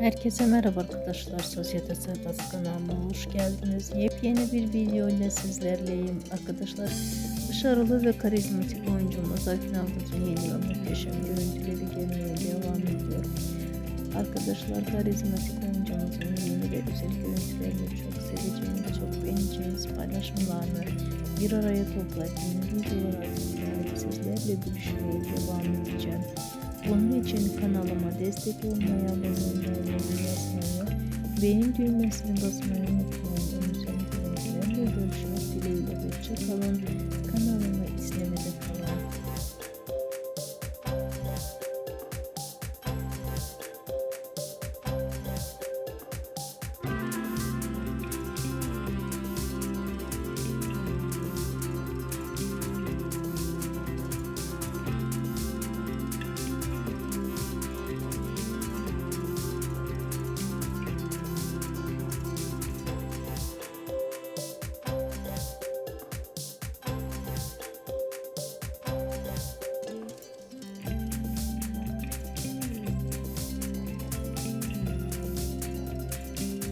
Herkese merhaba arkadaşlar. Sosyete Sayfası kanalıma hoş geldiniz. Yepyeni bir video ile sizlerleyim. Arkadaşlar başarılı ve karizmatik oyuncumuz Akın Avcı'nın yeni ve muhteşem görüntüleri gelmeye devam ediyor. Arkadaşlar karizmatik oyuncumuzun yeni ve özel görüntülerini çok seveceğiniz, çok beğeneceğiniz paylaşımlarını bir araya toplayıp yeni videolar sizlerle buluşmaya devam edeceğim. Bunun için kanalıma destek olmayı, abone olmayı, yazmayı, beğen düğmesine basmayı unutmayın. İçin görüntülerle görüşmek dileğiyle. Hoşçakalın.